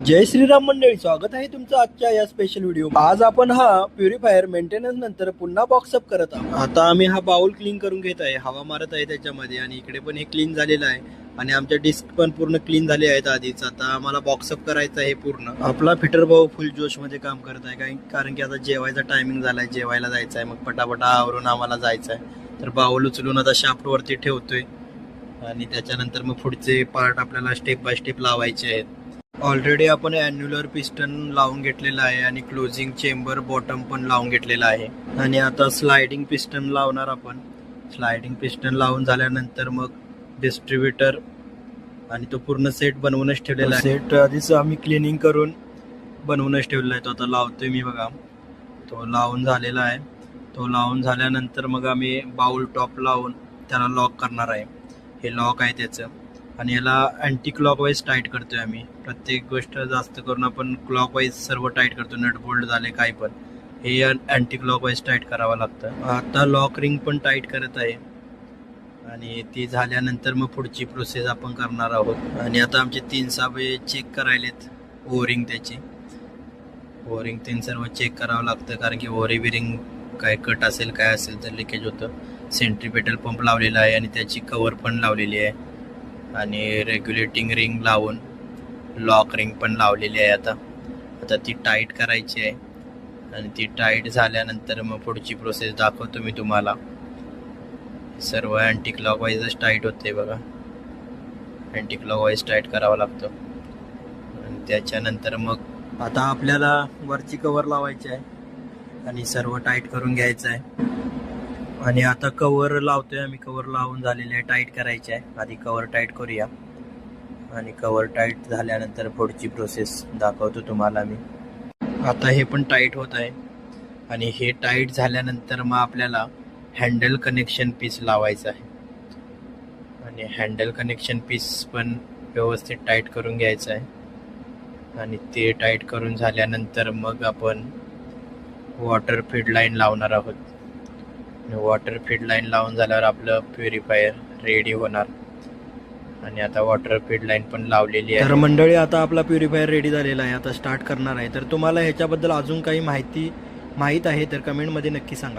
जय श्रीराम मंडळी स्वागत आहे तुमचं आजच्या या स्पेशल व्हिडिओ आज आपण हा प्युरिफायर मेंटेनन्स नंतर पुन्हा बॉक्सअप करत आहोत. आता आम्ही हा बाउल क्लीन करून घेत आहे. हवा मारत आहे त्याच्यामध्ये आणि इकडे पण हे क्लीन झालेलं आहे. आणि आमच्या डिस्क पण पूर्ण क्लीन झाले आहेत आधीच. आता आम्हाला बॉक्सअप करायचं आहे पूर्ण. आपला फिटर भाऊ फुल जोशमध्ये काम करत आहे. कारण कारण की आता जेवायचा टायमिंग झालाय. जेवायला जायचं आहे मग पटापटा आवरून आम्हाला जायचं आहे तर बाउल उचलून आता शाफ्ट वरती ठेवतोय. आणि त्याच्यानंतर मग पुढचे पार्ट आपल्याला स्टेप बाय स्टेप लावायचे आहेत. ऑलरेडी आपण अॅन्युलर पिस्टन लावून घेतलेलं आहे आणि क्लोजिंग चेंबर बॉटम पण लावून घेतलेला आहे. आणि आता स्लायडिंग पिस्टन लावणार आपण. स्लायडिंग पिस्टन लावून झाल्यानंतर मग डिस्ट्रीब्युटर आणि तो पूर्ण सेट बनवूनच ठेवलेला आहे. सेट आधीच आम्ही क्लिनिंग करून बनवूनच ठेवलेला आहे. तो आता लावतोय मी बघा. तो लावून झालेला आहे. तो लावून झाल्यानंतर मग आम्ही बाउल टॉप लावून त्याला लॉक करणार आहे. हे लॉक आहे त्याचं. आणि याला अँटी क्लॉकवाईज टाईट करतोय आम्ही. प्रत्येक गोष्ट जास्त करून आपण क्लॉकवाईज सर्व टाईट करतो. नट बोल्ट झाले काय पण. हे अँटी क्लॉकवाईज टाईट करावं लागतं. आता लॉक रिंग पण टाईट करत आहे. आणि ती झाल्यानंतर मग पुढची प्रोसेस आपण करणार आहोत. आणि आता आमचे तीन साबे चेक करायलेत. ओरिंग त्याची. ओरिंग तीन सर्व चेक करावं लागतं. कारण की ओरी बिरिंग काय कट असेल काय असेल तर लिकेज होतं. सेंट्रीपेटल पंप लावलेला आहे आणि त्याची कवर पण लावलेली आहे. आणि रेग्युलेटिंग रिंग लावून लॉक रिंग पण लावलेली आहे आता. आता ती टाईट करायची आहे. आणि ती टाईट झाल्यानंतर मग पुढची प्रोसेस दाखवतो मी तुम्हाला. सर्व अँटी क्लॉकवाईजच टाईट होते बघा. अँटी क्लॉकवाईज टाईट करावं लागतो. आणि त्याच्यानंतर मग आता आपल्याला वरची कवर लावायची आहे. आणि सर्व टाईट करून घ्यायचं आहे. आणि आता कवर लावतोय आम्ही. कवर लावून झालेले आहे टाईट करायचे आहे. आधी कवर टाईट करूया. आणि कवर टाईट झाल्यानंतर पुढची प्रोसेस दाखवतो तुम्हाला मी. आता हे पण टाईट होत आहे. आणि हे टाईट झाल्यानंतर मग आपल्याला हँडल कनेक्शन पीस लावायचं आहे. आणि हँडल कनेक्शन पीस पण व्यवस्थित टाईट करून घ्यायचं आहे. आणि ते टाईट करून झाल्यानंतर मग आपण वॉटर फीड लाईन लावणार आहोत. वॉटर फीड लाईन लावून झाल्यावर आपलं प्युरिफायर रेडी होणार. आणि आता वॉटर फीड लाईन पण लावलेली आहे. तर मंडळी आता आपला प्युरिफायर रेडी झालेला आहे. आता स्टार्ट करणार आहे. तर तुम्हाला ह्याच्याबद्दल अजून काही माहिती माहीत आहे तर कमेंटमध्ये नक्की सांगा.